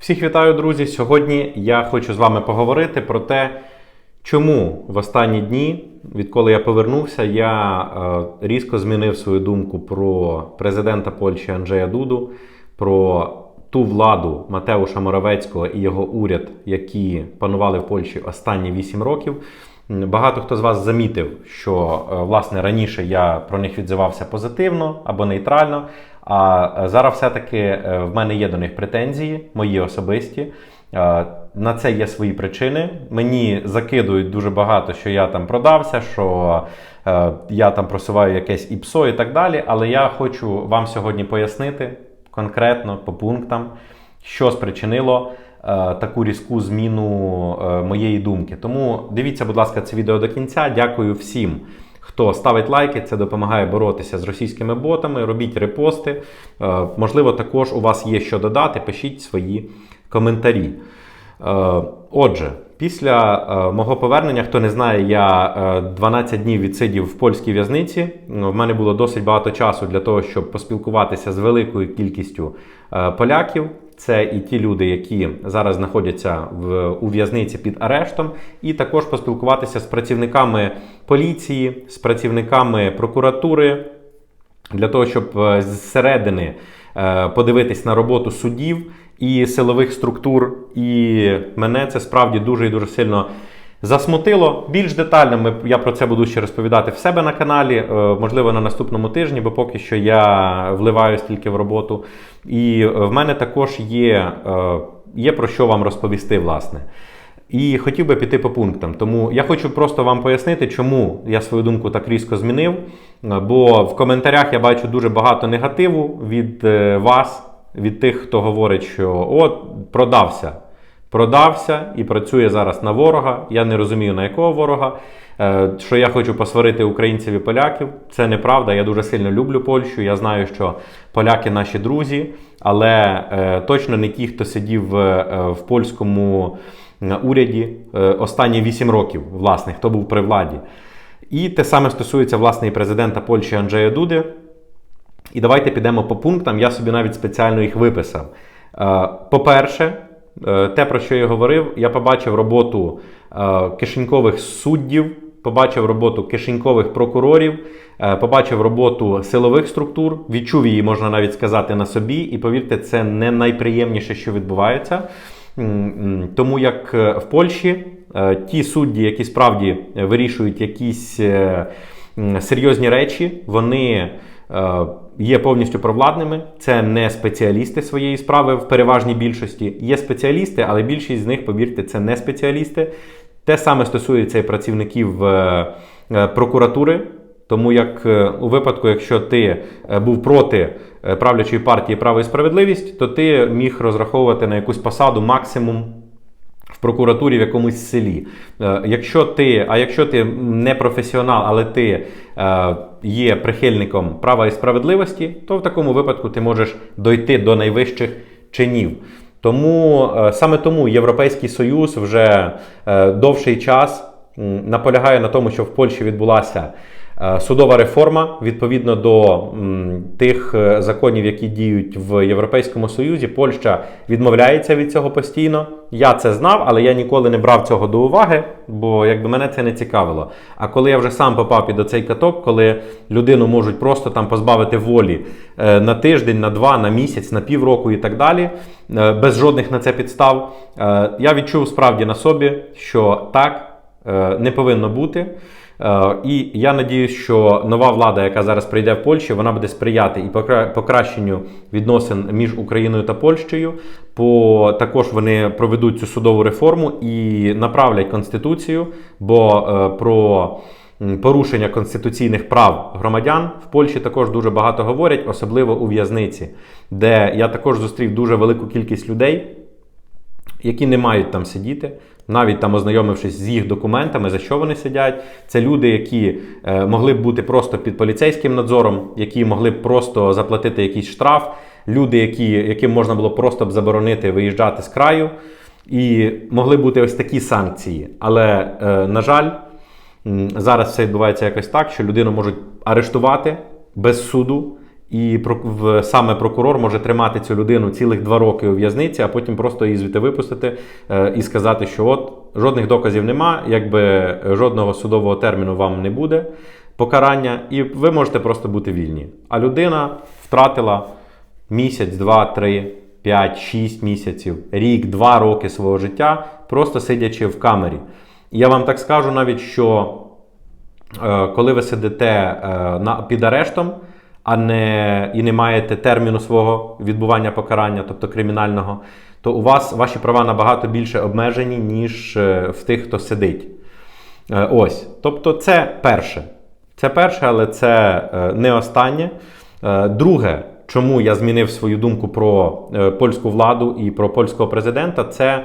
Всіх вітаю, друзі! Сьогодні я хочу з вами поговорити про те, чому в останні дні, відколи я повернувся, я е, різко змінив свою думку про президента Польщі Анджея Дуду, про ту владу Матеуша Моравецького і його уряд, які панували в Польщі останні 8 років. Багато хто з вас замітив, що е, власне раніше я про них відзивався позитивно або нейтрально. А е, зараз все-таки е, в мене є до них претензії, мої особисті. На це є свої причини. Мені закидують дуже багато, що я там продався, що я там просуваю якесь ІПСО і так далі. Але я хочу вам сьогодні пояснити конкретно по пунктам, що спричинило е, таку різку зміну е, моєї думки. Тому дивіться, будь ласка, це відео до кінця. Дякую всім. Хто ставить лайки, це допомагає боротися з російськими ботами. Робіть репости. Е, Можливо, також у вас є що додати. Пишіть свої коментарі. Е, Отже, після е, мого повернення, хто не знає, я е, 12 днів відсидів в польській в'язниці. В мене було досить багато часу для того, щоб поспілкуватися з великою кількістю е, поляків. Це і ті люди, які зараз знаходяться в у в'язниці під арештом, і також поспілкуватися з працівниками поліції, з працівниками прокуратури, для того, щоб е, зсередини е, подивитись на роботу суддів і силових структур. І мене це справді дуже і дуже сильно засмутило. Більш детально ми, я про це буду ще розповідати в себе на каналі, е, можливо, на наступному тижні, бо поки що я вливаюсь тільки в роботу. І е, в мене також є, е, є про що вам розповісти, власне. І хотів би піти по пунктам. Тому я хочу просто вам пояснити, чому я свою думку так різко змінив. Бо в коментарях я бачу дуже багато негативу від вас, від тих, хто говорить, що от продався. Продався і працює зараз на ворога. Я не розумію на якого ворога. Е, Що я хочу посварити українців і поляків. Це неправда. Я дуже сильно люблю Польщу. Я знаю, що поляки наші друзі, але е, точно не ті, хто сидів е, в польському уряді останні 8 років, власне, хто був при владі. І те саме стосується власне і президента Польщі Анджея Дуди. І давайте підемо по пунктам. Я собі навіть спеціально їх виписав. Е, По-перше, е, те, про що я говорив, я побачив роботу е, кишенькових суддів, побачив роботу кишенькових прокурорів, побачив роботу силових структур, відчув її, можна навіть сказати, на собі. І повірте, це не найприємніше, що відбувається. Тому як в Польщі ті судді, які справді вирішують якісь серйозні речі, вони є повністю провладними. Це не спеціалісти своєї справи в переважній більшості. Є спеціалісти, але більшість з них, повірте, це не спеціалісти. Те саме стосується і працівників е, е, прокуратури. Тому як е, у випадку, якщо ти був проти правлячої партії право і справедливість, то ти міг розраховувати на якусь посаду максимум в прокуратурі в якомусь селі. Якщо ти, а якщо ти не професіонал, але ти є прихильником права і справедливості, то в такому випадку ти можеш дойти до найвищих чинів. Тому е, саме тому Європейський Союз вже е, довший час наполягає на тому, що в Польщі відбулася судова реформа відповідно до тих е, законів, які діють в Європейському Союзі. Польща відмовляється від цього постійно. Я це знав, але я ніколи не брав цього до уваги, бо якби мене це не цікавило. А коли я вже сам попав під оцей каток, коли людину можуть просто там позбавити волі е, на тиждень, на два, на місяць, на півроку і так далі, е, без жодних на це підстав, е, я відчув справді на собі, що так е, не повинно бути. Е, І я надіюсь, що нова влада, яка зараз прийде в Польщі, вона буде сприяти і покращенню відносин між Україною та Польщею. По також вони проведуть цю судову реформу і направлять конституцію, бо е, про порушення конституційних прав громадян в Польщі також дуже багато говорять, особливо у в'язниці, де я також зустрів дуже велику кількість людей які не мають там сидіти, навіть там ознайомившись з їх документами, за що вони сидять. Це люди, які е, могли б бути просто під поліцейським надзором, які могли б просто заплатити якийсь штраф, люди, які, яким можна було просто б заборонити виїжджати з краю. І могли бути ось такі санкції. Але, е, на жаль, зараз все відбувається якось так, що людину можуть арештувати без суду І саме прокурор може тримати цю людину цілих два роки у в'язниці, а потім просто її звідти випустити е, і сказати, що от жодних доказів нема, якби жодного судового терміну вам не буде покарання, і ви можете просто бути вільні. А людина втратила місяць, два, три, п'ять, шість місяців, рік, два роки свого життя, просто сидячи в камері. І я вам так скажу навіть, що е, коли ви сидите е, під арештом, а не, і не маєте терміну свого відбування покарання, тобто кримінального, то у вас ваші права набагато більше обмежені, ніж е, в тих, хто сидить. Е, Ось. Тобто, це перше. Це перше, але це е, не останнє. Друге, чому я змінив свою думку про польську владу і про польського президента, це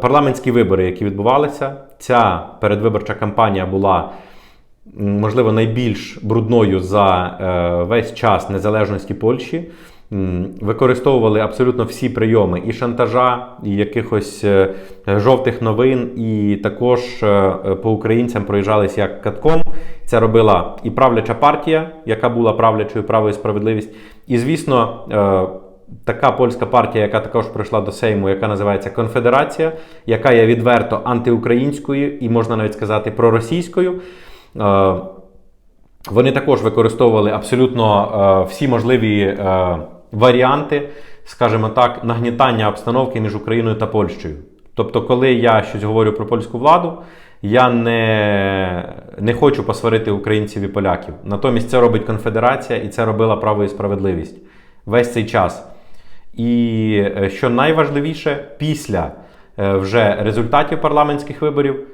парламентські вибори, які відбувалися. Ця передвиборча кампанія була можливо найбільш брудною за е, весь час незалежності Польщі. Використовували абсолютно всі прийоми і шантажа, і якихось е, жовтих новин, і також е, по українцям проїжджались як катком. Це робила і правляча партія, яка була правлячою право і справедливість. І звісно, така польська партія, яка також прийшла до Сейму, яка називається Конфедерація, яка є відверто антиукраїнською і можна навіть сказати проросійською. Е, вони також використовували абсолютно е, всі можливі е, варіанти, скажімо так, нагнітання обстановки між Україною та Польщею. Тобто, коли я щось говорю про польську владу, я не, не хочу посварити українців і поляків. Натомість це робить конфедерація і це робила право і справедливість весь цей час. І що найважливіше, після вже результатів парламентських виборів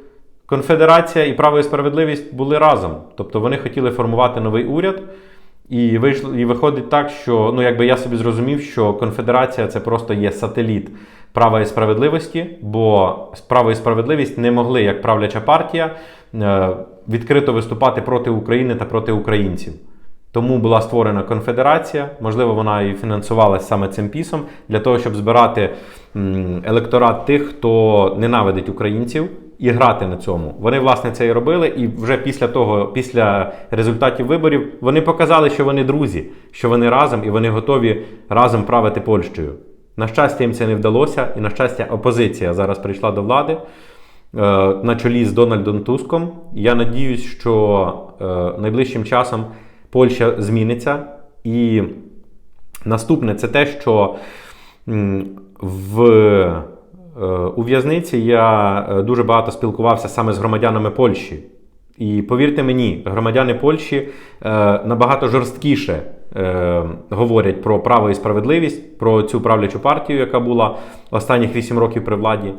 Конфедерація і право і справедливість були разом. Тобто вони хотіли формувати новий уряд. І вийшло, і виходить так, що ну якби я собі зрозумів, що конфедерація це просто є сателіт права і справедливості, бо право і справедливість не могли, як правляча партія, е, відкрито виступати проти України та проти українців. Тому була створена конфедерація, можливо, вона і фінансувалася саме цим пісом для того, щоб збирати електорат тих, хто ненавидить українців, і грати на цьому. Вони власне це і робили, і вже після того, після результатів виборів, вони показали, що вони друзі, що вони разом і вони готові разом правити Польщею. На щастя, їм це не вдалося, і на щастя, опозиція зараз прийшла до влади е, на чолі з Дональдом Туском. Я надіюсь, що е, найближчим часом Польща зміниться. І наступне це те, що в, у в'язниці я е, дуже багато спілкувався саме з громадянами Польщі. І повірте мені, громадяни Польщі е, набагато жорсткіше е, говорять про право і справедливість, про цю правлячу партію, яка була останніх 8 років при владі.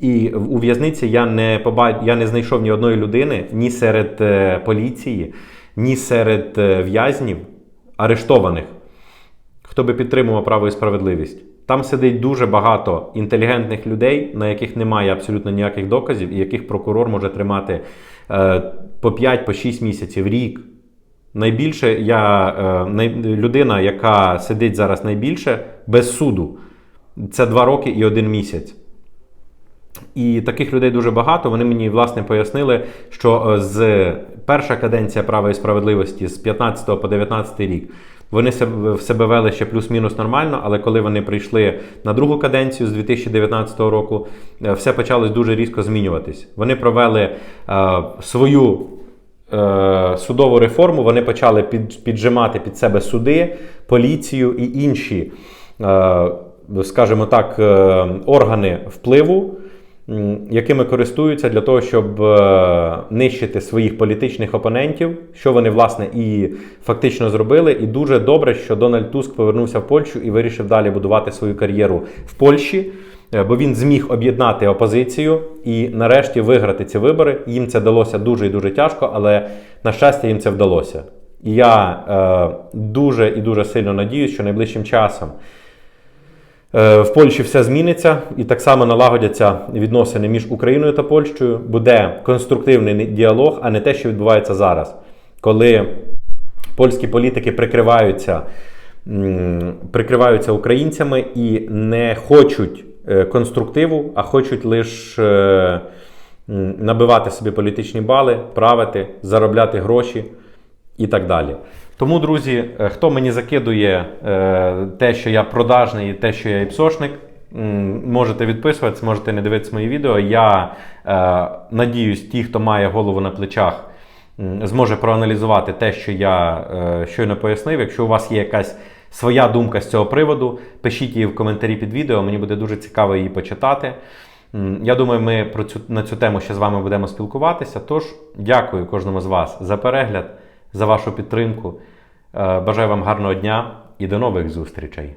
І у в'язниці я не поба... я не знайшов ні одної людини ні серед е, поліції, ні серед е, в'язнів арештованих, хто би підтримував право і справедливість. Там сидить дуже багато інтелігентних людей, на яких немає абсолютно ніяких доказів, і яких прокурор може тримати е, по 5 по 6 місяців, рік. Найбільше я е, людина, яка сидить зараз найбільше без суду, це 2 роки і 1 місяць. І таких людей дуже багато. Вони мені власне пояснили, що е, з перша каденція права і справедливості з 15 по 19 рік вони в себе вели ще плюс-мінус нормально, але коли вони прийшли на другу каденцію з 2019 року, е, все почалось дуже різко змінюватись. Вони провели е, свою е, судову реформу, вони почали під, піджимати під себе суди, поліцію і інші, е, скажімо так, органи впливу якими користуються для того, щоб е, нищити своїх політичних опонентів, що вони власне і фактично зробили. І дуже добре, що Дональд Туск повернувся в Польщу і вирішив далі будувати свою кар'єру в Польщі. е, Бо він зміг об'єднати опозицію і нарешті виграти ці вибори. Їм це далося дуже і дуже тяжко, але на щастя їм це вдалося. І я е, дуже і дуже сильно надіюсь, що найближчим часом В Польщі все зміниться і так само налагодяться відносини між Україною та Польщею. Буде конструктивний діалог, а не те, що відбувається зараз, коли польські політики прикриваються, прикриваються українцями і не хочуть е, конструктиву, а хочуть лише набивати собі політичні бали, правити, заробляти гроші. І так далі. Тому, друзі, е, хто мені закидує е, те, що я продажний, і те, що я іпсошник, можете відписуватися, можете не дивитися мої відео. Я е, надіюсь, ті, хто має голову на плечах, зможе проаналізувати те, що я щойно пояснив. Якщо у вас є якась своя думка з цього приводу, пишіть її в коментарі під відео, мені буде дуже цікаво її почитати. Я думаю, ми про цю, на цю тему ще з вами будемо спілкуватися. Тож, дякую кожному з вас за перегляд, за вашу підтримку. Е, Бажаю вам гарного дня і до нових зустрічей!